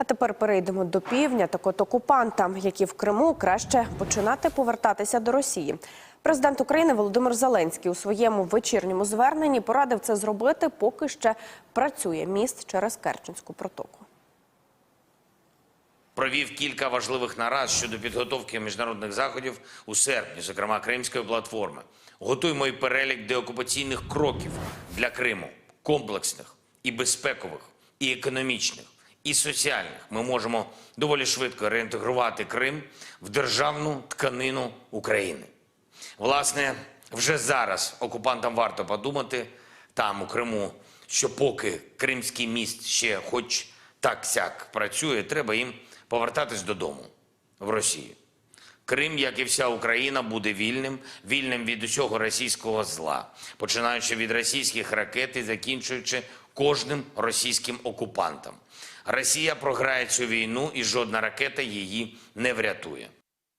А тепер перейдемо до півдня. Так от окупантам, які в Криму краще починати повертатися до Росії. Президент України Володимир Зеленський у своєму вечірньому зверненні порадив це зробити, поки ще працює міст через Керченську протоку. провів кілька важливих нарад щодо підготовки міжнародних заходів у серпні, зокрема Кримської платформи. Готуємо і перелік деокупаційних кроків для Криму, комплексних і безпекових, і економічних, і соціальних. Ми можемо доволі швидко реінтегрувати Крим в державну тканину України. Власне, вже зараз окупантам варто подумати там, у Криму, що поки Кримський міст ще хоч так-сяк працює, треба їм повертатись додому, в Росію. Крим, як і вся Україна, буде вільним, вільним від усього російського зла, починаючи від російських ракет і закінчуючи кожним російським окупантом. Росія програє цю війну, і жодна ракета її не врятує.